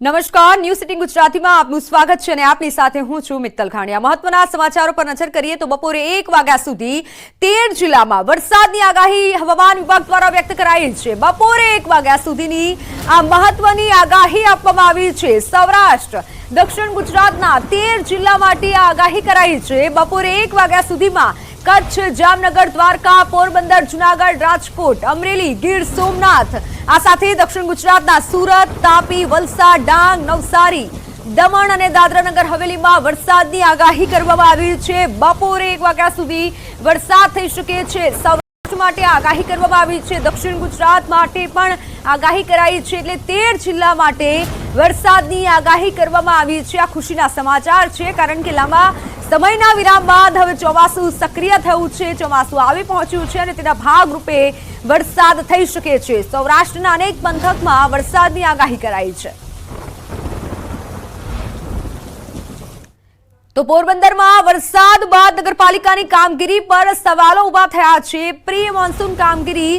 નમસ્કાર news city ગુજરાતીમાં આપનું સ્વાગત છે અને આપની સાથે હું છું મિત્તલ ખાણિયા મહત્વના સમાચારો પર નજર કરીએ તો બપોરે એક વાગ્યા સુધી તેર જિલ્લામાં વરસાદની આગાહી હવામાન વિભાગ દ્વારા વ્યક્ત કરાઈ છે. બપોરે એક વાગ્યા સુધીની આ મહત્વની આગાહી આપવામાં આવી છે. સૌરાષ્ટ્ર, દક્ષિણ ગુજરાતના તેર જિલ્લા માટે આગાહી કરાઈ છે. બપોરે એક વાગ્યા સુધીમાં કચ્છ, જામનગર, દ્વારકા, પોરબંદર, જુનાગઢ, રાજકોટ, અમરેલી, ગીર સોમનાથ, આ સાથે દક્ષિણ ગુજરાતના સુરત, તાપી વલસાડ ડાંગ, નવસારી, દમણ અને દાદરાનગર હવેલીમાં વરસાદની આગાહી કરવામાં આવી છે. બપોરે એક વાગ્યા સુધી વરસાદ થઈ શકે છે. સૌરાષ્ટ્ર માટે આગાહી કરવામાં આવી છે. દક્ષિણ ગુજરાત માટે પણ આગાહી કરાઈ છે એટલે તેર જિલ્લા માટે વરસાદની આગાહી કરવામાં આવી છે. આ ખુશીના સમાચાર છે. કારણ કે લાંબા સમયના વિરામ બાદ હવે ચોમાસું સક્રિય થયું છે, ચોમાસું આવી પહોંચ્યું છે અને તેના ભાગરૂપે વરસાદ થઈ શકે છે. સૌરાષ્ટ્રના અનેક પંથકમાં વરસાદની આગાહી કરાઈ છે. તો પોરબંદરમાં વરસાદ બાદ નગરપાલિકાની કામગીરી પર સવાલો ઊભા થયા છે. પ્રી મોન્સૂન કામગીરી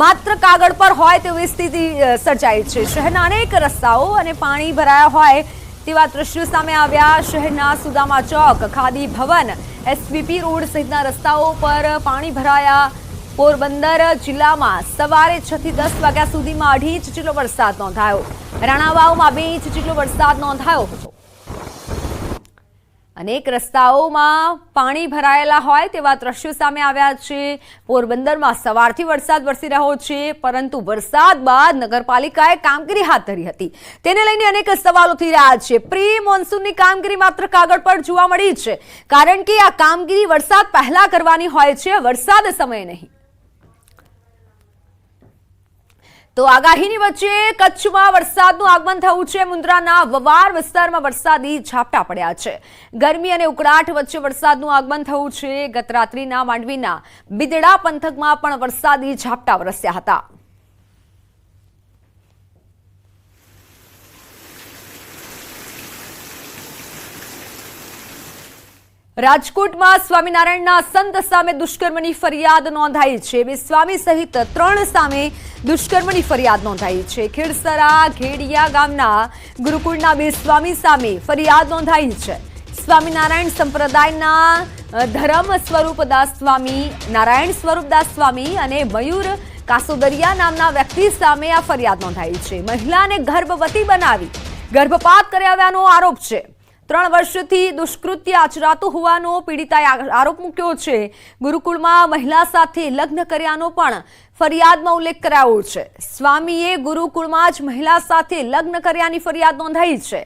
માત્ર કાગળ પર હોય તેવી સ્થિતિ સર્જાય છે. શહેરના અનેક રસ્તાઓ અને પાણી ભરાયા હોય તેવા દ્રશ્યો સામે આવ્યા. શહેરના સુદામા ચોક, ખાદી ભવન એસવીપી રોડ સહિતના રસ્તાઓ પર પાણી ભરાયા. પોરબંદર જિલ્લામાં સવારે છ થી દસ વાગ્યા સુધીમાં અઢી ઇંચ જેટલો વરસાદ નોંધાયો. રાણાવાવમાં બે ઇંચ જેટલો વરસાદ નોંધાયો. હતો અનેક રસ્તાઓમાં પાણી ભરાયેલા હોય તેવા દ્રશ્યો સામે આવ્યા છે. પોરબંદરમાં સવારથી વરસાદ વરસી રહ્યો છે, પરંતુ વરસાદ બાદ નગરપાલિકાએ કામગીરી હાથ ધરી હતી. તેને લઈને અનેક સવાલો થઈ રહ્યા છે. પ્રી મોન્સૂનની કામગીરી માત્ર કાગળ પર જોવા મળી છે, કારણ કે આ કામગીરી વરસાદ પહેલા કરવાની હોય છે, વરસાદ સમયે નહીં. તો આગાહીની વચ્ચે કચ્છમાં વરસાદનું આગમન થયું છે. મુન્દ્રાના વવાર વિસ્તારમાં વરસાદી ઝાપટા પડ્યા છે. ગરમી અને ઉકળાટ વચ્ચે વરસાદનું આગમન થયું છે. ગત રાત્રિના માંડવીના બિદડા પંથકમાં પણ વરસાદી ઝાપટા વરસ્યા હતા. રાજકોટમાં સ્વામિનારાયણના સંત સામે દુષ્કર્મની ફરિયાદ નોંધાઈ છે. બે સ્વામી સહિત ત્રણ સામે દુષ્કર્મની ફરિયાદ નોંધાઈ છે. ખેડસરા ઘેડિયા ગામના ગુરુકુળના બે સ્વામી સામે ફરિયાદ નોંધાઈ છે. સ્વામિનારાયણ સંપ્રદાયના ધરમ સ્વરૂપદાસ સ્વામી, નારાયણ સ્વરૂપદાસ સ્વામી અને મયુર કાસોદરિયા નામના વ્યક્તિ સામે આ ફરિયાદ નોંધાઈ છે. મહિલાને ગર્ભવતી બનાવી ગર્ભપાત કરાવ્યાનો આરોપ છે. ત્રણ વર્ષથી દુષ્કૃત્ય આચરાતું હોવાનો પીડિતાએ આરોપ મૂક્યો છે. ગુરુકુળમાં મહિલા સાથે લગ્ન કર્યાનો પણ ફરિયાદમાં ઉલ્લેખ કરાયો છે. સ્વામીએ ગુરુકુળમાં જ મહિલા સાથે લગ્ન કર્યાની ફરિયાદ નોંધાઈ છે.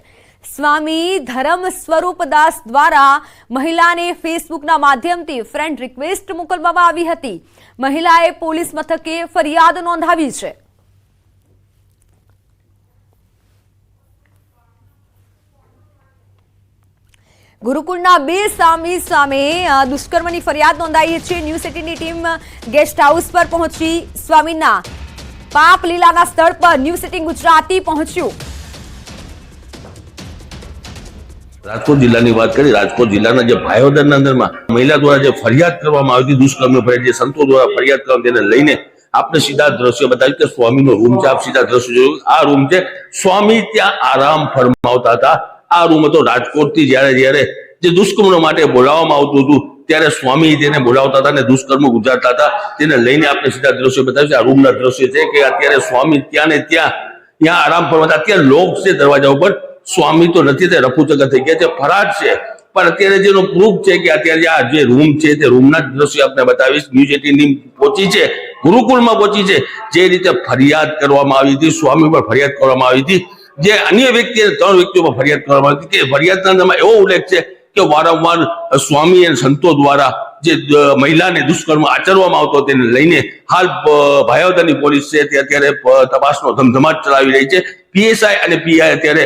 સ્વામી ધરમ સ્વરૂપદાસ દ્વારા મહિલાને ફેસબુકના માધ્યમથી ફ્રેન્ડ રિક્વેસ્ટ મોકલવામાં આવી હતી. મહિલાએ પોલીસ મથકે ફરિયાદ નોંધાવી છે. ગુરુકુળના બે સામી સામે દુષ્કર્મની ફરિયાદ નોંધાઈ છે. ન્યૂ સિટીની ટીમ ગેસ્ટ હાઉસ પર પહોંચી. સ્વામીના પાપ લીલાના સ્થળ પર ન્યૂ સિટી ગુજરાતી પહોંચ્યું. રાજકોટ જિલ્લાની વાત કરી રાજકોટ જિલ્લાના જે ભાયોદરના અંદરમાં મહિલા દ્વારા જે ફરિયાદ કરવામાં આવી હતી, દુષ્કર્મની ફરિયાદ, જે સંતો દ્વારા ફરિયાદ કરવામાં તેને લઈને આપણે સીધા દ્રશ્ય બતાવ્યું કે સ્વામીનો રૂમ છે. આપ સીધા દ્રશ્ય જોયું. આ રૂમ છે. સ્વામી ત્યાં આરામ ફરમાવતા હતા. આ રૂમ હતો રાજકોટથી જ્યારે જ્યારે જે દુષ્કર્મ માટે બોલાવવામાં આવતું હતું, ત્યારે સ્વામી તેને બોલાવતા હતા અને દુષ્કર્મ ગુજારતા હતા. તેને લઈને આપણે સીધા દ્રશ્યો બતાવ્યું છે આ રૂમના દ્રશ્ય છે કે અત્યારે સ્વામી ત્યાં ને ત્યાં ત્યાં આરામ ફરવા અત્યારે લોક છે દરવાજા ઉપર. સ્વામી તો નથી, તે રફુચક્કર થઈ ગયા છે. ફરાર છે. પણ અત્યારે જેનો પ્રૂફ છે કે અત્યારે આ જે રૂમ છે તે રૂમના દ્રશ્ય આપણે બતાવીશ. ન્યૂઝ એટીનની પહોંચી છે. ગુરુકુળમાં પહોંચી છે. જે રીતે ફરિયાદ કરવામાં આવી હતી, સ્વામી પર ફરિયાદ કરવામાં આવી હતી. જે અન્ય વ્યક્તિ ત્રણ વ્યક્તિઓ ફરિયાદ કરવામાં આવી કે ફરિયાદના એવો ઉલ્લેખ છે કે વારંવાર સ્વામી અને સંતો દ્વારા જે મહિલાને દુષ્કર્મ આચરવામાં આવતો તેને લઈને હાલ ભાયાવતાની પોલીસ છે તે અત્યારે તપાસનો ધમધમાટ ચલાવી રહી છે. પીએસઆઈ અને પીઆઈ અત્યારે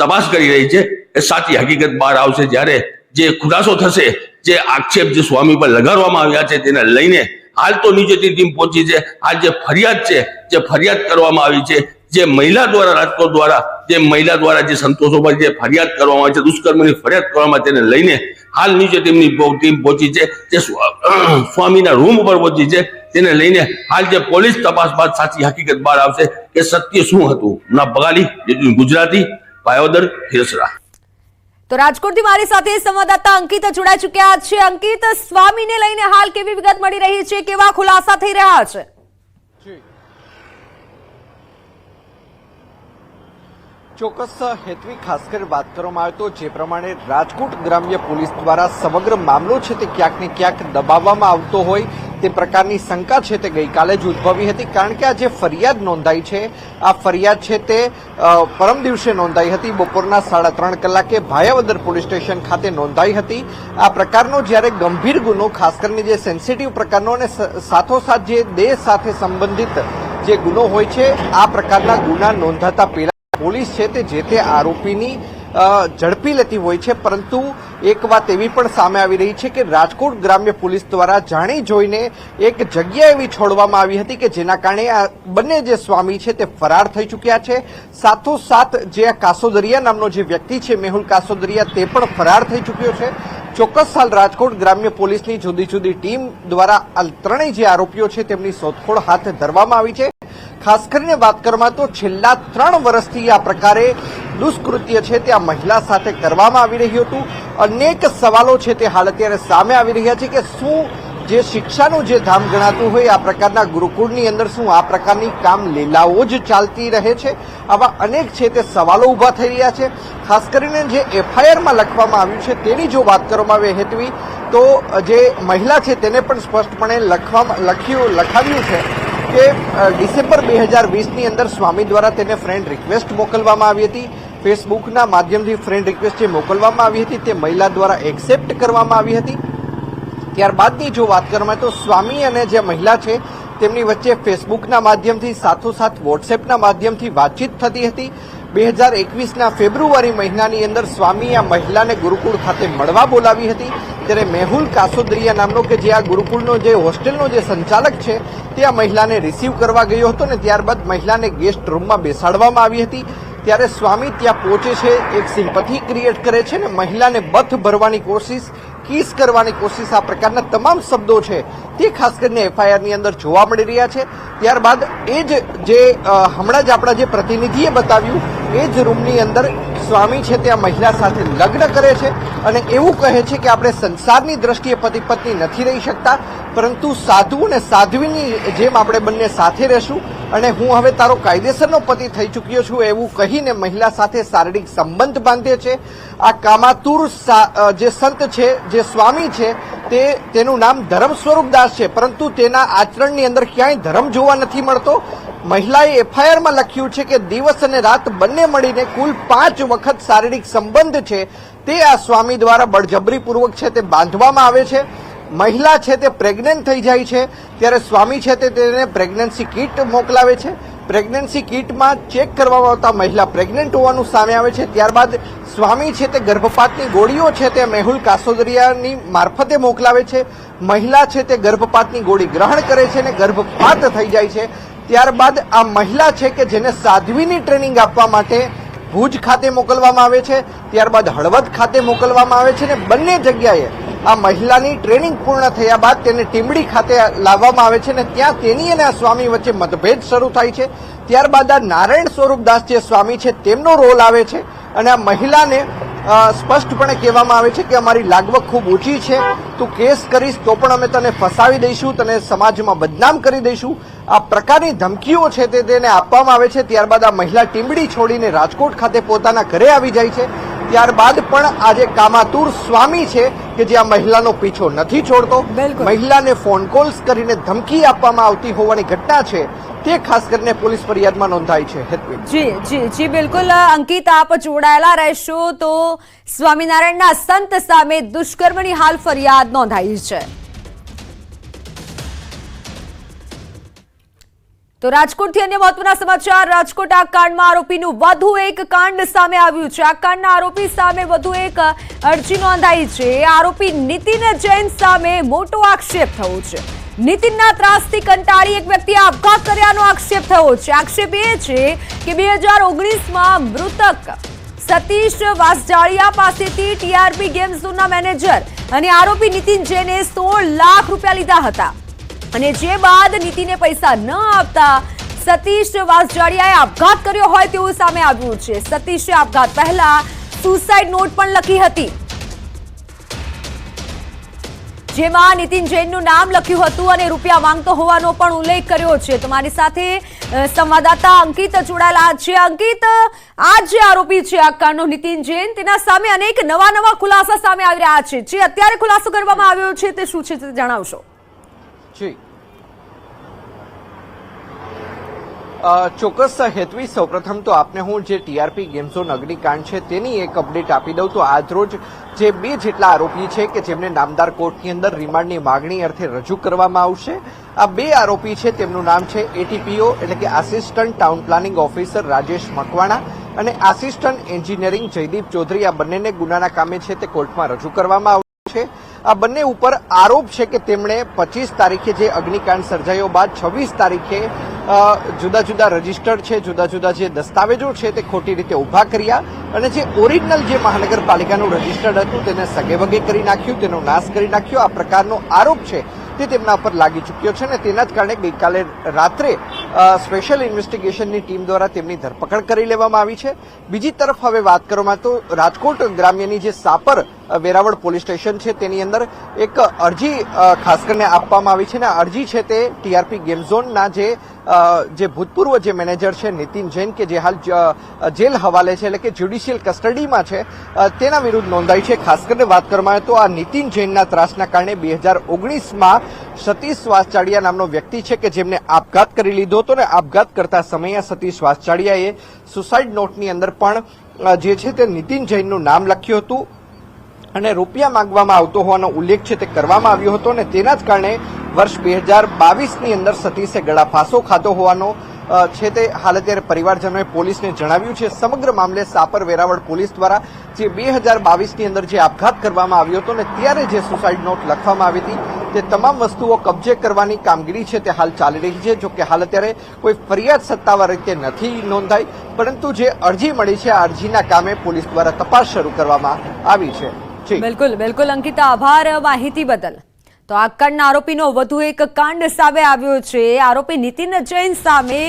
તપાસ કરી રહી છે એ સાચી હકીકત બહાર આવશે જ્યારે જે ખુલાસો થશે, જે આક્ષેપ જે સ્વામી પર લગાડવામાં આવ્યા છે તેને લઈને હાલ તો નીચેથી ટીમ પહોંચી છે. હાલ જે ફરિયાદ છે, જે ફરિયાદ કરવામાં આવી છે જે મહિલા દ્વારા, રાજકોટ દ્વારા, જે મહિલા દ્વારા જે સંતોષો પર જે ફરિયાદ કરવામાં આવે છે, દુષ્કર્મની ફરિયાદ કરવામાં તેને લઈને હાલ નીચે ટીમની ટીમ પહોંચી છે, જે સ્વામીના રૂમ ઉપર પહોંચી છે, તેને લઈને હાલ જે પોલીસ તપાસ બાદ સાચી હકીકત બહાર આવશે કે સત્ય શું હતું? ના બગાલી ગુજરાતી ભાયોદર હિરસરા તો રાજકોટથી મારી સાથે સંવાદદાતા અંકિત જોડાઈ ચુક્યા છે. અંકિત, સ્વામીને લઈને હાલ કેવી વિગત મળી રહી છે? કેવા ખુલાસા થઈ રહ્યા છે? ચોક્કસ હેતવી ખાસ કરી વાત કરવામાં આવે તો જે પ્રમાણે રાજકોટ ગ્રામ્ય પોલીસ દ્વારા સમગ્ર મામલો છે તે ક્યાંક ને ક્યાંક દબાવવામાં આવતો હોય તે પ્રકારની શંકા છે તે ગઈકાલે જ ઉદ્ભવી હતી, કારણ કે આ જે ફરિયાદ નોંધાઈ છે, આ ફરિયાદ છે તે પરમ દિવસે નોંધાઈ હતી, બપોરના સાડા ત્રણ કલાકે ભાયાવદર પોલીસ સ્ટેશન ખાતે નોંધાઈ હતી. આ પ્રકારનો જ્યારે ગંભીર ગુનો ખાસ કરીને જે સેન્સિટિવ પ્રકારનો અને સાથોસાથ જે દેહ સાથે સંબંધિત જે ગુનો હોય છે, આ પ્રકારના ગુના નોંધાતા પહેલા પોલીસ છે તે જે તે આરોપીની ઝડપી લેતી હોય છે, પરંતુ એક વાત એવી પણ સામે આવી રહી છે કે રાજકોટ ગ્રામ્ય પોલીસ દ્વારા જાણી જોઈને એક જગ્યા એવી છોડવામાં આવી હતી કે જેના કારણે આ બંને જે સ્વામી છે તે ફરાર થઈ ચૂક્યા છે. સાથોસાથ જે આ કાસોદરિયા નામનો જે વ્યક્તિ છે, મેહુલ કાસોદરિયા, તે પણ ફરાર થઈ ચૂક્યો છે. ચોક્કસ હાલ રાજકોટ ગ્રામ્ય પોલીસની જુદી જુદી ટીમ દ્વારા આ ત્રણેય જે આરોપીઓ છે, તેમની શોધખોળ હાથ ધરવામાં આવી છે. ખાસ કરીને વાત કરવામાં તો છેલ્લા ત્રણ વર્ષથી આ પ્રકારે દુષ્કૃત્ય છે તે આ મહિલા સાથે કરવામાં આવી રહ્યું હતું. અનેક સવાલો છે તે હાલ અત્યારે સામે આવી રહ્યા છે કે શું જે શિક્ષાનું જે ધામ ગણાતું હોય, આ પ્રકારના ગુરુકુળની અંદર શું આ પ્રકારની કામ લીલાઓ જ ચાલતી રહે છે? આવા અનેક છે તે સવાલો ઊભા થઈ રહ્યા છે. ખાસ કરીને જે એફઆઈઆરમાં લખવામાં આવ્યું છે તેની જો વાત કરવામાં આવે હેતવી, તો જે મહિલા છે તેને પણ સ્પષ્ટપણે લખવામાં લખ્યું, લખાવ્યું છે. કે ડિસેમ્બર બે હજાર વીસની અંદર સ્વામી દ્વારા તેને ફ્રેન્ડ રિક્વેસ્ટ મોકલવામાં આવી હતી. ફેસબુકના માધ્યમથી ફ્રેન્ડ રિક્વેસ્ટ જે મોકલવામાં આવી હતી તે મહિલા દ્વારા એક્સેપ્ટ કરવામાં આવી હતી. ત્યારબાદની જો વાત કરવામાં તો સ્વામી અને જે મહિલા છે, તેમની વચ્ચે ફેસબુકના માધ્યમથી, સાથોસાથ વોટ્સએપના માધ્યમથી વાતચીત થતી હતી. બે હજાર એકવીસના ફેબ્રુઆરી મહિનાની અંદર સ્વામી આ મહિલાને ગુરુકુળ ખાતે મળવા બોલાવી હતી. ત્યારે મેહુલ કાસોદરિયા નામનો કે જે આ ગુરુકુળનો જે હોસ્ટેલનો જે સંચાલક છે, તે આ મહિલાને રિસીવ કરવા ગયો હતો ને ત્યારબાદ મહિલાને ગેસ્ટ રૂમમાં બેસાડવામાં આવી હતી. ત્યારે સ્વામી ત્યાં પહોંચે છે, એક સિમ્પથી ક્રિએટ કરે છે ને મહિલાને બથ ભરવાની કોશિશ કિસ કરવાની કોશિશ આ પ્રકારના તમામ શબ્દો છે તે ખાસ કરીને એફઆઈઆરની અંદર જોવા મળી રહ્યા છે. ત્યારબાદ એ જ જે હમણાં જ આપણા જે પ્રતિનિધિએ બતાવ્યું એ જ રૂમની અંદર સ્વામી છે તે આ મહિલા સાથે લગ્ન કરે છે અને એવું કહે છે કે આપણે સંસારની દ્રષ્ટિએ પતિ પત્ની નથી રહી શકતા, પરંતુ સાધુ અને સાધ્વીની જેમ આપણે બંને સાથે રહેશું અને હું હવે તારો કાયદેસરનો પતિ થઈ ચૂક્યો છું એવું કહીને મહિલા સાથે શારીરિક સંબંધ બાંધે છે. આ કામાતુર જે સંત છે, જે સ્વામી છે, તે તેનું નામ ધર્મ સ્વરૂપદાસ છે, પરંતુ તેના આચરણની અંદર ક્યાંય ધર્મ જોવા નથી મળતો. મહિલાએ એફઆઈઆરમાં લખ્યું છે કે દિવસ અને રાત બંને મળીને કુલ પાંચ વખત શારીરિક સંબંધ છે. તે આ સ્વામી દ્વારા બળજબરીપૂર્વક છે તે બાંધવામાં આવે છે. મહિલા છે તે પ્રેગ્નન્ટ થઈ જાય છે. ત્યારે સ્વામી છે તે તેને પ્રેગ્નન્સી કીટ મોકલાવે છે. પ્રેગ્નન્સી કીટમાં ચેક કરવામાં આવતા મહિલા પ્રેગ્નન્ટ હોવાનું સામે આવે છે. ત્યારબાદ સ્વામી છે તે ગર્ભપાતની ગોળીઓ છે તે મેહુલ કાસોદરિયાની મારફતે મોકલાવે છે. મહિલા છે તે ગર્ભપાતની ગોળી ગ્રહણ કરે છે અને ગર્ભપાત થઈ જાય છે. ત્યારબાદ આ મહિલા છે કે જેને સાધ્વીની ટ્રેનિંગ આપવા માટે ભુજ ખાતે મોકલવામાં આવે છે, ત્યારબાદ હળવદ ખાતે મોકલવામાં આવે છે અને બંને જગ્યાએ આ મહિલાની ટ્રેનિંગ પૂર્ણ થયા બાદ તેને ટીમડી ખાતે લાવવામાં આવે છે ને ત્યાં તેની અને આ સ્વામી વચ્ચે મતભેદ શરૂ થાય છે. ત્યારબાદ આ નારાયણ સ્વરૂપદાસ જે સ્વામી છે, તેમનો રોલ આવે છે અને આ મહિલાને સ્પષ્ટપણે કહેવામાં આવે છે કે અમારી લાગવક ખૂબ ઊંચી છે. તું કેસ કરીશ તો પણ અમે તને ફસાવી દઈશું, તને સમાજમાં બદનામ કરી દઈશું. આ પ્રકારની ધમકીઓ છે તે તેને આપવામાં આવે છે. ત્યારબાદ આ મહિલા ટીમડી છોડીને રાજકોટ ખાતે પોતાના ઘરે આવી જાય છે. ત્યારબાદ પણ આ જે કામાતુર સ્વામી છે. કે જે આ મહિલાનો પીછો નથી છોડતો. મહિલાને ફોન કોલ્સ કરીને ધમકી આપવામાં આવતી હોવાની ઘટના છે. તે ખાસ કરીને પોલીસ ફરિયાદમાં નોંધાઈ છે. હેતવી જી જી જી બિલકુલ અંકિત આપ જોડાયેલા રહેશો તો સ્વામિનારાયણના સંત સામે દુષ્કર્મની હાલ ફરિયાદ નોંધાઈ છે. તો રાજકોટથી અન્ય મહત્વના સમાચાર. રાજકોટ આ કાંડમાં આરોપીનું વધુ એક કાંડ સામે આવ્યું છે. આ કાંડના આરોપી સામે વધુ એક અરજી નોંધાઈ છે. આરોપી નીતિન જૈન સામે મોટો આક્ષેપ થયો છે. નીતિનના ત્રાસથી કંટાળી એક વ્યક્તિએ આપઘાત કર્યાનો આક્ષેપ થયો છે. આક્ષેપ એ છે કે બે હજાર ઓગણીસમાં મૃતક સતીશ વાસજાળિયા પાસેથી ટીઆરપી ગેમ ઝોનના મેનેજર અને આરોપી નીતિન જૈને સોળ લાખ રૂપિયા લીધા હતા. અને જે બાદ નીતિને પૈસા ન આપતા સતીશ વાસજાડિયાએ આપઘાત કર્યો હોય તેવું સામે આવ્યું છે. સતીશે આપઘાત પહેલા સુસાઇડ નોટ પણ લખી હતી. જેમાં નીતિન જૈનનું નામ લખ્યું હતું અને રૂપિયા માંગતો હોવાનો પણ ઉલ્લેખ કર્યો છે. તમારી સાથે સંવાદદાતા અંકિત જોડાયેલા છે. અંકિત, આ જે આરોપી છે, આ કાંડનો નીતિન જૈન, તેના સામે અનેક નવા નવા ખુલાસા સામે આવી રહ્યા છે. જે અત્યારે ખુલાસો કરવામાં આવ્યો છે તે શું છે તે જણાવશો? જી ચોક્કસ હેતવી સૌપ્રથમ તો આપને હું જે ટીઆરપી ગેમ ઝોન અગ્નિકાંડ છે તેની એક અપડેટ આપી દઉં તો આજરોજ જે બે જેટલા આરોપી છે કે જેમને નામદાર કોર્ટની અંદર રિમાન્ડની માગણી અર્થે રજૂ કરવામાં આવશે આ બે આરોપી છે તેમનું નામ છે એટીપીઓ એટલે કે assistant town planning officer Rajesh Makwana અને આસિસ્ટન્ટ એન્જિનિયરિંગ જયદીપ ચૌધરી આ બંનેને ગુનાના કામે છે તે કોર્ટમાં રજૂ કરવામાં આવ્યું છે આ બંને ઉપર આરોપ છે કે તેમણે પચીસ તારીખે જે અગ્નિકાંડ સર્જાયો બાદ છવ્વીસ તારીખે જુદા જુદા રજિસ્ટર છે, જુદા જુદા જે દસ્તાવેજો છે તે ખોટી રીતે ઊભા કર્યા અને જે ઓરિજિનલ જે મહાનગરપાલિકાનું રજીસ્ટર્ડ હતું તેને સગેવગે કરી નાખ્યું, તેનો નાશ કરી નાખ્યો. આ પ્રકારનો આરોપ છે તે તેમના પર લાગી ચૂક્યો છે અને તેના જ કારણે ગઈકાલે રાત્રે સ્પેશિયલ ઇન્વેસ્ટિગેશનની ટીમ દ્વારા તેમની ધરપકડ કરી લેવામાં આવી છે. બીજી તરફ હવે વાત કરવામાં તો રાજકોટ ગ્રામ્યની જે સાપર વેરાવળ પોલીસ સ્ટેશન છે, તેની અંદર એક અરજી ખાસ કરીને આપવામાં આવી છે અને અરજી છે તે ટીઆરપી ગેમ ઝોનના જે જે ભૂતપૂર્વ જે મેનેજર છે નીતિન જૈન કે જે હાલ જેલ હવાલે છે એટલે કે જ્યુડિશિયલ કસ્ટડીમાં છે તેના વિરુદ્ધ નોંધાઈ છે. ખાસ કરીને વાત કરવામાં આવે તો આ નીતિન જૈનના ત્રાસના કારણે બે હજાર ઓગણીસમાં સતીશ વાસચાડિયા નામનો વ્યક્તિ છે કે જેમને આપઘાત કરી લીધો હતો ને આપઘાત કરતા સમયે સતીશ વાસચાડિયાએ સુસાઇડ નોટની અંદર પણ જે છે તે નીતિન જૈનનું નામ લખ્યું હતું અને રૂપિયા માંગવામાં આવતો હોવાનો ઉલ્લેખ છે તે કરવામાં આવ્યો હતો અને તેના જ કારણે વર્ષ બે હજાર બાવીસની અંદર સતીશે ગળાફાંસો ખાધો હોવાનો છે તે હાલ અત્યારે પરિવારજનોએ પોલીસને જણાવ્યું છે. સમગ્ર મામલે સાપર વેરાવળ પોલીસ દ્વારા જે બે હજાર બાવીસની અંદર જે આપઘાત કરવામાં આવ્યો હતો ને ત્યારે જે સુસાઇડ નોટ લખવામાં આવી હતી, તે તમામ વસ્તુઓ કબજે કરવાની કામગીરી છે તે હાલ ચાલી રહી છે. જોકે હાલ અત્યારે કોઈ ફરિયાદ સત્તાવાર રીતે નથી નોંધાઈ, પરંતુ જે અરજી મળી છે, આ અરજીના કામે પોલીસ દ્વારા તપાસ શરૂ કરવામાં આવી છે. બિલકુલ બિલકુલ અંકિતા, આભાર માહિતી બદલ. તો આ કાંડના આરોપીનો વધુ એક કાંડ સામે આવ્યો છે. આરોપી નીતિન જૈન સામે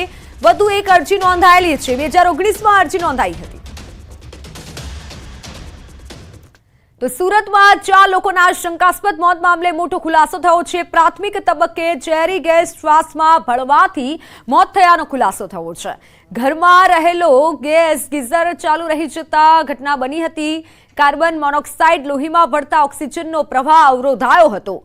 વધુ એક અરજી નોંધાયેલી છે. બે હજાર ઓગણીસમાં અરજી નોંધાઈ હતી. તો સુરતમાં ચાર લોકોના શંકાસ્પદ મોત મામલે મોટો ખુલાસો થયો છે. પ્રાથમિક તબક્કે ઝેરી ગેસ શ્વાસમાં ભળવાથી મોત થયાનો ખુલાસો થયો છે. ઘરમાં રહેલો ગેસ ગીઝર ચાલુ રહી જતા ઘટના બની હતી. કાર્બન મોનોક્સાઇડ લોહીમાં ભળતા ઓક્સિજનનો પ્રવાહ અવરોધાયો હતો.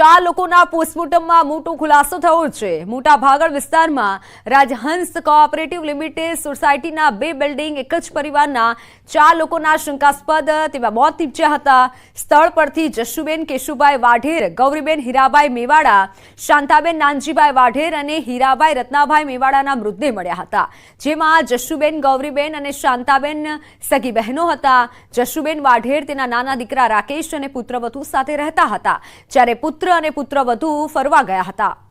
ચાર લોકોના પોસ્ટમોર્ટમમાં મોટો ખુલાસો થયો છે. મોટા ભાગળ વિસ્તારમાં રાજહંસ કોઓપરેટિવ લિમિટેડ સોસાયટીના બે બિલ્ડિંગ એક જ પરિવારના ચાર લોકોના શંકાસ્પદ તેવા મોત નીપજ્યા હતા. સ્થળ પરથી જશુબેન કેશુભાઈ વાઢેર, ગૌરીબેન હીરાભાઈ મેવાડા, શાંતાબેન નાનજીભાઈ વાઢેર અને હીરાભાઈ રત્નાભાઈ મેવાડાના મૃતદેહ મળ્યા હતા. જેમાં જશુબેન, ગૌરીબેન અને શાંતાબેન સગી બહેનો હતા. જશુબેન વાઢેર તેના નાના દીકરા રાકેશ અને પુત્રવધુ સાથે રહેતા હતા. જ્યારે પુત્ર અને પુત્ર વધુ ફરવા ગયા હતા.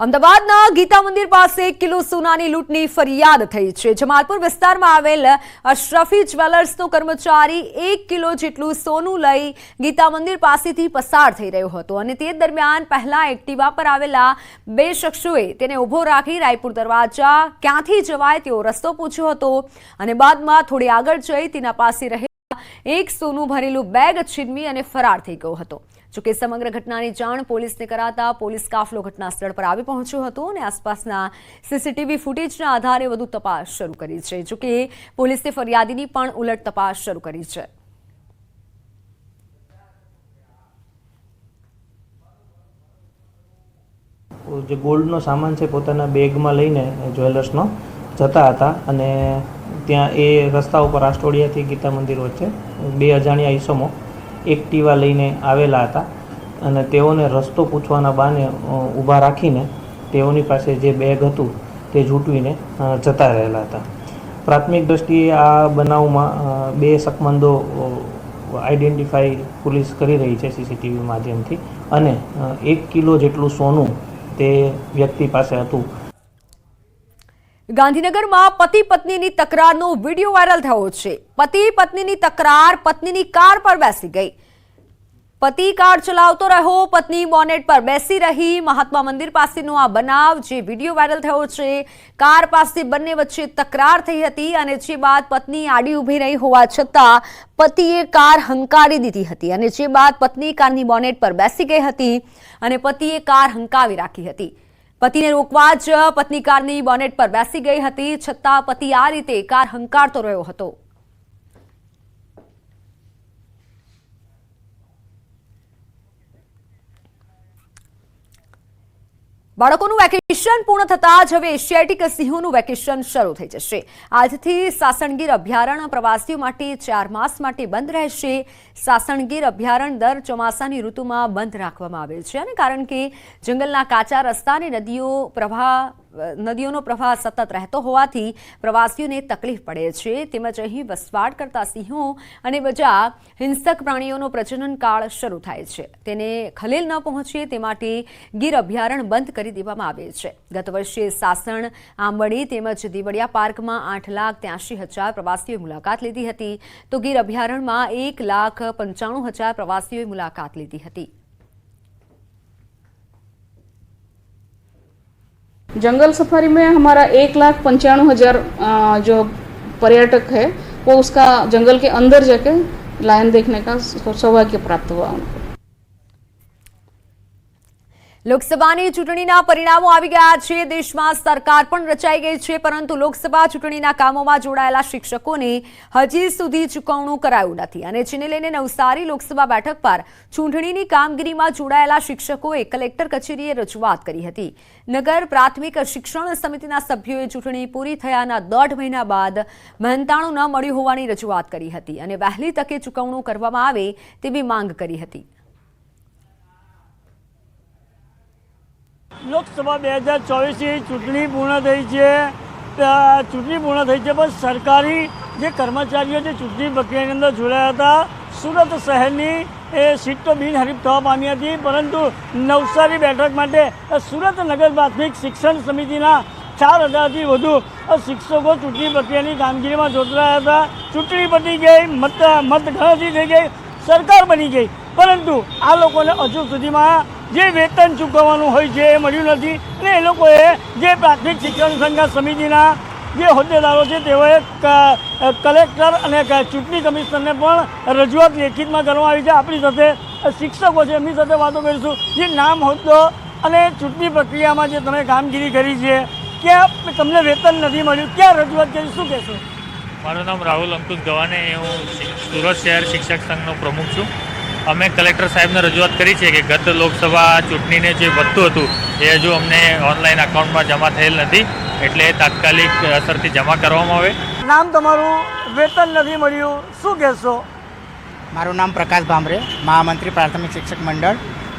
અમદાવાદના ગીતા મંદિર પાસે એક કિલો સોનાની લૂંટની ફરિયાદ થઈ છે. જમાલપુર વિસ્તારમાં આવેલ અશરફી જ્વેલર્સનો કર્મચારી એક કિલો જેટલું સોનું લઈ ગીતા મંદિર પાસેથી પસાર થઈ રહ્યો હતો અને તે દરમિયાન પહેલા એક્ટિવા પર આવેલા બે શખ્સોએ તેને ઊભો રાખી રાયપુર દરવાજા ક્યાંથી જવાય તેવો રસ્તો પૂછ્યો હતો અને બાદમાં થોડી આગળ જઈ તેના પાસે રહેલા એક સોનું ભરેલું બેગ છીનવી અને ફરાર થઈ ગયો હતો. જોકે સમગ્ર ઘટનાની જાણ પોલીસને કરાતા પોલીસ કાફલો ઘટના પર આવી પહોંચ્યો હતો અને આસપાસના સીસીટીવી ફૂટેજના આધારે વધુ તપાસ શરૂ કરી છે. જોકે પોલીસે ફરિયાદીની પણ ઉલટ તપાસ શરૂ કરી છે. જે ગોલ્ડનો સામાન છે પોતાના બેગમાં લઈને જ્વેલર્સનો જતા હતા અને ત્યાં એ રસ્તા ઉપર આસ્ટોડિયાથી ગીતા મંદિર વચ્ચે બે અજાણ્યા ઈસમો એક્ટિવા લઈને આવેલા હતા અને તેઓને રસ્તો પૂછવાના બાને ઊભા રાખીને તેઓની પાસે જે બેગ હતું તે ઝૂંટવીને જતા રહેલા હતા. પ્રાથમિક દ્રષ્ટિએ આ બનાવમાં બે શકમંદો આઈડેન્ટિફાઈ પોલીસ કરી રહી છે સીસીટીવી માધ્યમથી અને એક કિલો જેટલું સોનું તે વ્યક્તિ પાસે હતું. ગાંધીનગરમાં પતિ પત્નીની તકરારનો વીડિયો વાયરલ થયો છે. પતિ પત્નીની તકરાર પત્નીની કાર પર બેસી ગઈ. પતિ કાર ચલાવતો રહ્યો, પત્ની બોનેટ પર બેસી રહી. મહાત્મા મંદિર પાસેનો આ બનાવ જે વીડિયો વાયરલ થયો છે, કાર પાસે બંને વચ્ચે તકરાર થઈ હતી અને જે બાદ પત્ની આડી ઊભી રહી હોવા છતાં પતિએ કાર હંકારી દીધી હતી અને જે બાદ પત્ની કારની બોનેટ પર બેસી ગઈ હતી અને પતિએ કાર હંકાવી રાખી હતી. પતિને રોકવા જ પત્ની કારની બોનેટ પર બેસી ગઈ હતી, છતાં પતિ આ રીતે કાર હંકારતો રહ્યો હતો. બાળકોનું વેકેશન પૂર્ણ થતાં જ હવે એશિયાટિક સિંહોનું વેકેશન શરૂ થઈ જશે. આજથી સાસણગીર અભયારણ્ય પ્રવાસીઓ માટે ચાર માસ માટે બંધ રહેશે. સાસણગીર અભયારણ્ય દર ચોમાસાની ઋતુમાં બંધ રાખવામાં આવે છે અને કારણ કે જંગલના કાચા રસ્તા અને નદીઓ, પ્રવાહ નદીઓનો પ્રવાહ સતત રહેતો હોવાથી પ્રવાસીઓને તકલીફ પડે છે. તેમજ અહીં વસવાટ કરતા સિંહો અને બજા હિંસક પ્રાણીઓનો પ્રજનન કાળ શરૂ થાય છે. તેને ખલેલ ન પહોંચે તે માટે ગીર અભયારણ્ય બંધ કરી દેવામાં આવે છે. ગત વર્ષે સાસણ, આંબડી તેમજ દેવળિયા પાર્કમાં આઠ લાખ ત્યાંશી હજાર પ્રવાસીઓએ મુલાકાત લીધી હતી. તો ગીર અભયારણ્યમાં એક લાખ પંચાણું હજાર પ્રવાસીઓએ મુલાકાત લીધી હતી. जंगल सफारी में हमारा एक लाख पंचानवे हजार अ, जो पर्यटक है वो उसका जंगल के अंदर जाके लायन देखने का सौभाग्य प्राप्त हुआ उनको લોકસભાની ચૂંટણીના પરિણામો આવી ગયા છે. દેશમાં સરકાર પણ રચાઈ ગઈ છે, પરંતુ લોકસભા ચૂંટણીના કામોમાં જોડાયેલા શિક્ષકોને હજી સુધી ચૂકવણું કરાયું નથી અને જેને લઈને નવસારી લોકસભા બેઠક પર ચૂંટણીની કામગીરીમાં જોડાયેલા શિક્ષકોએ કલેક્ટર કચેરીએ રજૂઆત કરી હતી. નગર પ્રાથમિક શિક્ષણ સમિતિના સભ્યોએ ચૂંટણી પૂરી થયાના દોઢ મહિના બાદ મહેનતાણું ન મળ્યું હોવાની રજૂઆત કરી હતી અને વહેલી તકે ચૂકવણું કરવામાં આવે તેવી માંગ કરી હતી. લોકસભા બે હજાર ચોવીસની ચૂંટણી પૂર્ણ થઈ છે. ચૂંટણી પૂર્ણ થઈ છે પણ સરકારી જે કર્મચારીઓ જે ચૂંટણી પ્રક્રિયાની અંદર જોડાયા હતા, સુરત શહેરની, એ સીટ તો બિનહરીફ થવા પામી હતી, પરંતુ નવસારી બેઠક માટે સુરત નગર પ્રાથમિક શિક્ષણ સમિતિના ચાર હજારથી વધુ શિક્ષકો ચૂંટણી પ્રક્રિયાની કામગીરીમાં જોતરાયા હતા. ચૂંટણી પતી ગઈ, મત, મતગણતરી થઈ ગઈ, સરકાર બની ગઈ. પરંતુ આ લોકોને હજુ સુધીમાં જે વેતન ચૂકવવાનું હોય છે એ મળ્યું નથી. અને એ લોકોએ જે પ્રાથમિક શિક્ષણ સંઘ સમિતિના જે હોદ્દેદારો છે તેઓએ કલેક્ટર અને ચૂંટણી કમિશનરને પણ રજૂઆત લેખિતમાં કરવામાં આવી છે. આપણી સાથે શિક્ષકો છે, એમની સાથે વાતો કરીશું. જે નામ, હોદ્દો અને ચૂંટણી પ્રક્રિયામાં જે તમે કામગીરી કરી છે, ક્યાં તમને વેતન નથી મળ્યું? ક્યાં રજૂઆત કરી? શું કહેશો? મારું નામ રાહુલ અંકુશ ગવાને. હું સુરત શહેર શિક્ષક સંઘનો પ્રમુખ છું. અમે કલેક્ટર સાહેબને રજૂઆત કરી છે કે ગત લોકસભા ચૂંટણીને જે વધતું હતું એ હજુ અમને ઓનલાઈન અકાઉન્ટમાં જમા થયેલ નથી એટલે તાત્કાલિક અસરથી જમા કરવામાં આવે. નામ તમારું વેતન નથી મળ્યું શું કહેશો? મારું નામ પ્રકાશ ભામરે મહામંત્રી પ્રાથમિક શિક્ષક મંડળ.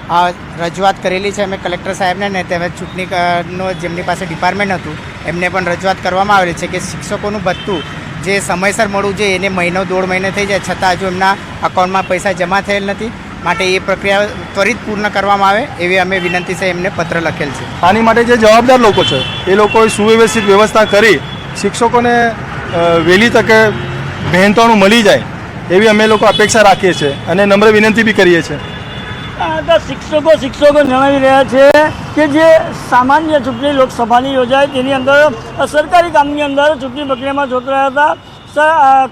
આ રજૂઆત કરેલી છે અમે કલેક્ટર સાહેબને ને તેમજ ચૂંટણીનો જેમની પાસે ડિપાર્ટમેન્ટ હતું એમને પણ રજૂઆત કરવામાં આવેલી છે કે શિક્ષકોનું ભથ્થું જે સમયસર મળવું જોઈએ, એને મહિનો, દોઢ મહિને થઈ જાય, છતાં હજુ એમના અકાઉન્ટમાં પૈસા જમા થયેલ નથી, માટે એ પ્રક્રિયા ત્વરિત પૂર્ણ કરવામાં આવે, એવી અમે વિનંતી છે, એમને પત્ર લખેલ છે. આની માટે જે જવાબદાર લોકો છે, એ લોકોએ સુવ્યવસ્થિત વ્યવસ્થા કરી, શિક્ષકોને વહેલી તકે મહેનતાણું મળી જાય, એવી અમે લોકો અપેક્ષા રાખીએ છીએ અને નમ્ર વિનંતી બી કરીએ છીએ. તો શિક્ષકો શિક્ષકો જણાવી રહ્યા છે કે જે સામાન્ય ચૂંટણી લોકસભાની યોજાય તેની અંદર સરકારી કામની અંદર ચૂંટણી પ્રક્રિયામાં જોતરાયા હતા.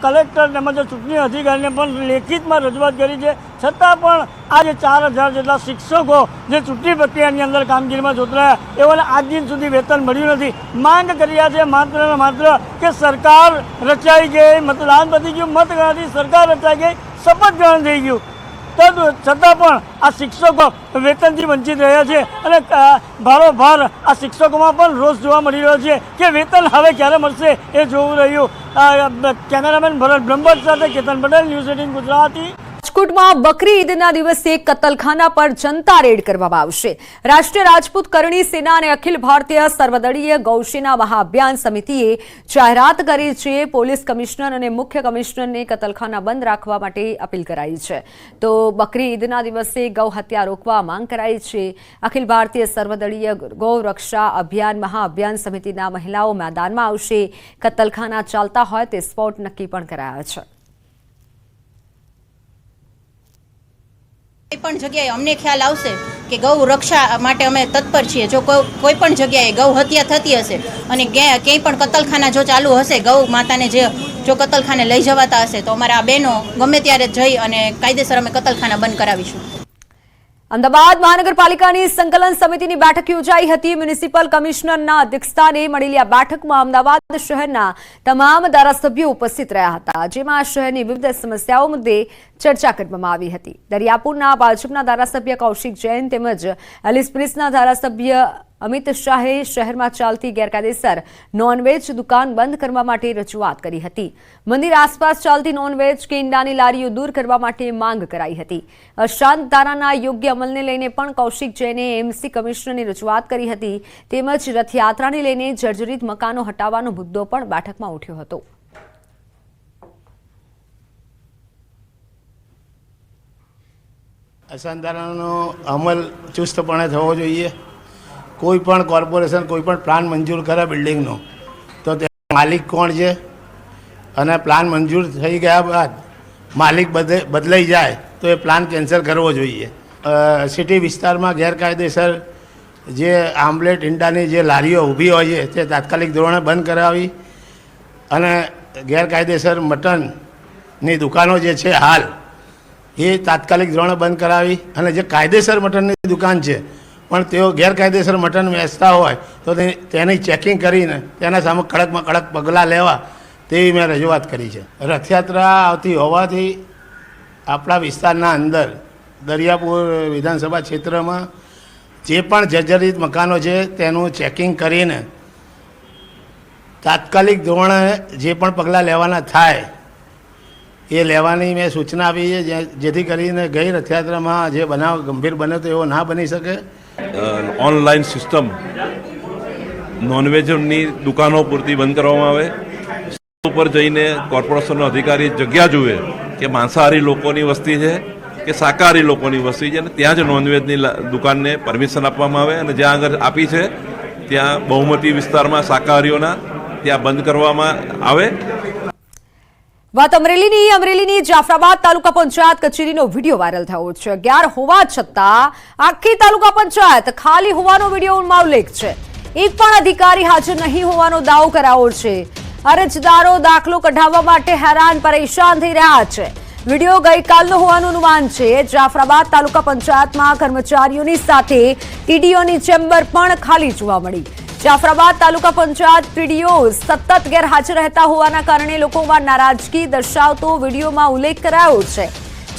કલેક્ટર તેમજ ચૂંટણી અધિકારીને પણ લેખિતમાં રજૂઆત કરી છે. છતાં પણ આજે ચાર હજાર જેટલા શિક્ષકો જે ચૂંટણી પ્રક્રિયાની અંદર કામગીરીમાં જોતરાયા એઓને આજ દિન સુધી વેતન મળ્યું નથી. માંગ કરી રહ્યા છે માત્ર ને માત્ર કે સરકાર રચાઈ ગઈ, મતદાન પતી ગયું મત ગણતરી સરકાર રચાઈ ગઈ, શપથ ગ્રહણ થઈ ગયું. તદ છતાં પણ આ શિક્ષકો વેતનથી વંચિત રહ્યા છે અને ભારો ભારોભાર આ શિક્ષકોમાં પણ રોષ જોવા મળી રહ્યો છે કે વેતન હવે ક્યારે મળશે એ જોવું રહ્યું. કેમેરામેન ભરત બ્રહ્મભટ્ટ સાથે કેતન પટેલ, ન્યૂઝ એટીન ગુજરાતી. રાજકોટમાં બકરી ઈદના દિવસે કતલખાના પર જનતા રેડ કરવામાં આવશે. રાષ્ટ્રીય રાજપૂત કરણી સેના અને અખિલ ભારતીય સર્વદળીય ગૌસેના મહાઅભિયાન સમિતિએ જાહેરાત કરી છે. પોલીસ કમિશનર અને મુખ્ય કમિશનરને કતલખાના બંધ રાખવા માટે અપીલ કરાઈ છે. તો બકરી ઈદના દિવસે ગૌ હત્યા રોકવા માંગ કરાઈ છે. અખિલ ભારતીય સર્વદળીય ગૌ રક્ષા અભિયાન મહાઅભિયાન સમિતિના મહિલાઓ મેદાનમાં આવશે. કતલખાના ચાલતા હોય તે સ્પોટ નક્કી પણ કરાયા છે. કોઈ પણ જગ્યાએ અમને ખ્યાલ આવશે કે ગૌ રક્ષા માટે અમે તત્પર છીએ. જો કોઈ પણ જગ્યાએ ગૌ હત્યા થતી હશે અને ક્યાંય પણ કતલખાના જો ચાલુ હશે, ગૌ માતાને જે જો કતલખાને લઈ જવાતા હશે, તો અમારા આ બહેનો ગમે ત્યારે જઈ અને કાયદેસર અમે કતલખાના બંધ કરાવીશું. અમદાવાદ મહાનગરપાલિકાની સંકલન સમિતિની બેઠક યોજાઈ હતી. મ્યુનિસિપલ કમિશનરના અધ્યક્ષસ્થાને મળેલી આ બેઠકમાં અમદાવાદ શહેરના તમામ ધારાસભ્યો ઉપસ્થિત રહ્યા હતા, જેમાં શહેરની વિવિધ સમસ્યાઓ મુદ્દે ચર્ચા કરવામાં આવી હતી. દરિયાપુરના ભાજપના ધારાસભ્ય કૌશિક જૈન તેમજ એલિસ ધારાસભ્ય અમિત શાહે શહેરમાં ચાલતી ગેરકાયદેસર નોનવેજ દુકાન બંધ કરવા માટે રજૂઆત કરી હતી. મંદિર આસપાસ ચાલતી નોનવેજ કે ઈંડાની લારીઓ દૂર કરવા માટે માંગ કરાઈ હતી. અશાંત ધારાના યોગ્ય અમલને લઈને પણ કૌશિક જૈને એમસી કમિશનરની રજૂઆત કરી હતી. તેમજ રથયાત્રાને લઈને જર્જરિત મકાનો હટાવવાનો મુદ્દો પણ બેઠકમાં ઉઠ્યો હતો. અસંધારણનો અમલ ચુસ્તપણે થવો જોઈએ. કોઈ પણ કોર્પોરેશન, કોઈ પણ પ્લાન મંજૂર કરે બિલ્ડિંગનો, તો તે માલિક કોણ છે? અને પ્લાન મંજૂર થઈ ગયા બાદ માલિક બદલે બદલાઈ જાય, તો એ પ્લાન કેન્સલ કરવો જોઈએ. સિટી વિસ્તારમાં ગેરકાયદેસર જે આમલેટ ઈંડાની જે લારીઓ ઊભી હોય છે, તે તાત્કાલિક ધોરણે બંધ કરાવી અને ગેરકાયદેસર મટનની દુકાનો જે છે હાલ, એ તાત્કાલિક ધોરણે બંધ કરાવી અને જે કાયદેસર મટનની દુકાન છે પણ તેઓ ગેરકાયદેસર મટન વેચતા હોય તો તેની ચેકિંગ કરીને તેના સામે કડકમાં કડક પગલાં લેવા તેવી મેં રજૂઆત કરી છે. રથયાત્રા આવતી હોવાથી આપણા વિસ્તારના અંદર દરિયાપુર વિધાનસભા ક્ષેત્રમાં જે પણ જર્જરિત મકાનો છે તેનું ચેકિંગ કરીને તાત્કાલિક ધોરણે જે પણ પગલાં લેવાના થાય એ લેવાની મેં સૂચના આપી છે જેથી કરીને ગઈ રથયાત્રામાં જે બનાવ ગંભીર બન્યો તો એવો ના બની શકે. ઓનલાઈન સિસ્ટમ નોનવેજની દુકાનો પૂરતી બંધ કરવામાં આવે. ઉપર જઈને કોર્પોરેશનનો અધિકારી જગ્યા જુએ કે માંસાહારી લોકોની વસ્તી છે કે શાકાહારી લોકોની વસ્તી છે અને ત્યાં જ નોનવેજની દુકાનને પરમિશન આપવામાં આવે અને જ્યાં આગળ આપી છે, ત્યાં બહુમતી વિસ્તારમાં શાકાહારીઓના ત્યાં બંધ કરવામાં આવે. વાત અમરેલીની. અમરેલીની જાફરાબાદ તાલુકા પંચાયત કચેરીનો વીડિયો વાયરલ થયો છે. અગિયાર હોવા છતાં આખી તાલુકા પંચાયત ખાલી હોવાનો વિડીયોમાં ઉલ્લેખ છે. એક પણ અધિકારી હાજર નહીં હોવાનો દાવો કરાયો છે. અરજદારો દાખલો કઢાવવા માટે હેરાન, પરેશાન થઈ રહ્યા છે. વીડિયો ગઈકાલનો હોવાનું અનુમાન છે. જાફરાબાદ તાલુકા પંચાયતમાં કર્મચારીઓની સાથે ટીડીઓની ચેમ્બર પણ ખાલી જોવા મળી. જાફરાબાદ તાલુકા પંચાયત પીડીઓ સતત ગેરહાજર રહેતા હોવાના કારણે લોકોમાં નારાજગી દર્શાવતો વિડીયોમાં ઉલ્લેખ કરાયો છે.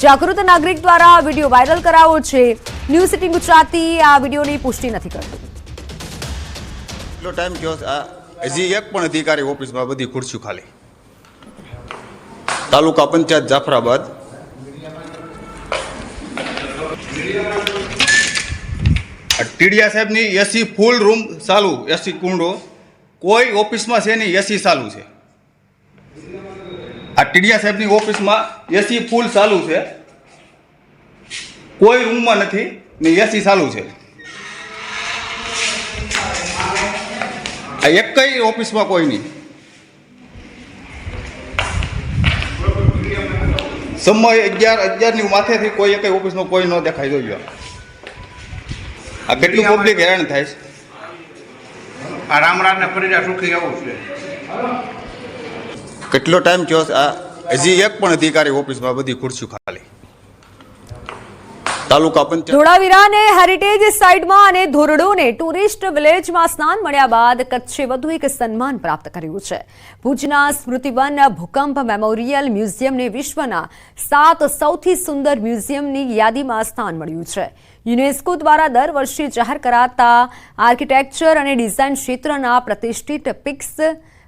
જાગૃત નાગરિક દ્વારા વીડિયો વાયરલ કરાયો છે. ન્યૂઝ સિટી ગુજરાતી આ વિડીયોની પુષ્ટિ નથી કરતું. એટલો ટાઈમ કયો હજી એક પણ અધિકારી ઓફિસમાં બધી ખુરશીઓ ખાલી. તાલુકા પંચાયત જાફરાબાદ. ટીડિયા સાહેબની એસી ફૂલ રૂમ ચાલુ, એસી કુંડો. કોઈ ઓફિસમાં છે નહીં, એસી ચાલુ છે. આ ટીડિયા સાહેબની ઓફિસમાં એસી ફૂલ ચાલુ છે. કોઈ રૂમમાં નથી, ને એસી ચાલુ છે. આ એક કઈ ઓફિસમાં કોઈ નહીં. સમય અગિયાર, અગિયારની માથેથી કોઈ એક ઓફિસમાં કોઈ ન દેખાય જોયો આ કેટલું પબ્લિક હેરાન થાય છે? આ રામરાજને ફરી સુખી આવું છે. કેટલો ટાઈમ થયો આ હજી એક પણ અધિકારી ઓફિસમાં બધી ખુરશીઓ ખાલી. તાલુકા પંચાયત ધોળાવીરા હેરિટેજ સાઇટમાં અને ધોરડોને ટુરિસ્ટ વિલેજમાં સ્થાન મળ્યા બાદ કચ્છે વધુ એક સન્માન પ્રાપ્ત કર્યું છે. ભુજના સ્મૃતિવન ભૂકંપ મેમોરિયલ મ્યુઝિયમને વિશ્વના સાત સૌથી સુંદર મ્યુઝિયમની યાદીમાં સ્થાન મળ્યું છે. યુનેસ્કો દ્વારા દર વર્ષે જાહેર કરાતા આર્કિટેક્ચર અને ડિઝાઇન ક્ષેત્રના પ્રતિષ્ઠિત પિક્સ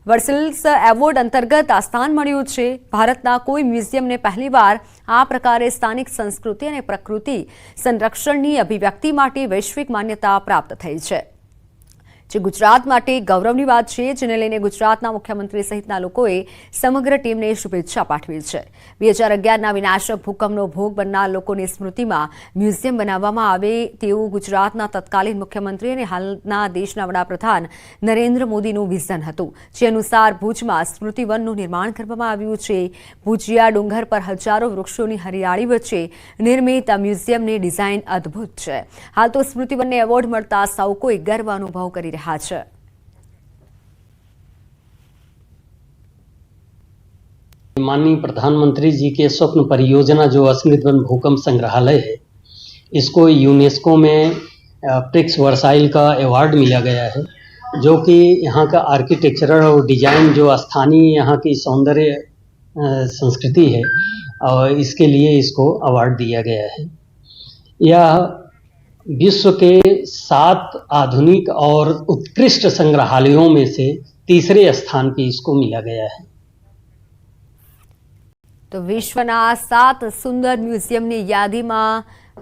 વર્સિલ્સ એવોર્ડ અંતર્ગત આ સ્થાન મળ્યું છે. ભારતના કોઈ મ્યુઝિયમને પહેલીવાર આ પ્રકારે સ્થાનિક સંસ્કૃતિ અને પ્રકૃતિ સંરક્ષણની અભિવ્યક્તિ માટે વૈશ્વિક માન્યતા પ્રાપ્ત થઈ છે. જે ગુજરાત માટે ગૌરવની વાત છે, જેને લઈને ગુજરાતના મુખ્યમંત્રી સહિતના લોકોએ સમગ્ર ટીમને શુભેચ્છા પાઠવી છે. બે હજાર અગિયારના વિનાશક ભૂકંપનો ભોગ બનનાર લોકોની સ્મૃતિમાં મ્યુઝિયમ બનાવવામાં આવે તેવું ગુજરાતના તત્કાલીન મુખ્યમંત્રી અને હાલના દેશના વડાપ્રધાન નરેન્દ્ર મોદીનું વિઝન હતું. જે અનુસાર ભુજમાં સ્મૃતિવનનું નિર્માણ કરવામાં આવ્યું છે. ભુજિયા ડુંગર પર હજારો વૃક્ષોની હરિયાળી વચ્ચે નિર્મિત આ મ્યુઝિયમની ડિઝાઇન અદ્ભુત છે. હાલ તો સ્મૃતિવનને એવોર્ડ મળતા સૌ કોઈ ગર્વ અનુભવ કરી રહ્યા છે माननीय प्रधानमंत्री जी के स्वप्न परियोजना जो स्मृति वन भूकंप संग्रहालय है, इसको यूनेस्को में प्रिक्स वर्साइल का अवार्ड मिला गया है, जो कि यहाँ का आर्किटेक्चरल और डिज़ाइन जो स्थानीय यहाँ की सौंदर्य संस्कृति है, और इसके लिए इसको अवार्ड दिया गया है। यह विश्व के सात आधुनिक और उत्कृष्ट संग्रहालयों में से तीसरे स्थान पे इसको मिला गया है તો વિશ્વના સાત સુંદર મ્યુઝિયમની યાદીમાં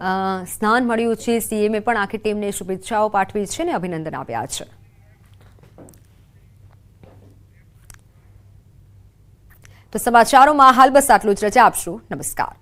અ, સ્થાન મળ્યું છે સીએમએ પણ આખી ટીમને શુભેચ્છાઓ પાઠવી છે અને અભિનંદન આપ્યા છે તો સમાચારોમાં હાલ બસ આટલું જ રજા આપશું નમસ્કાર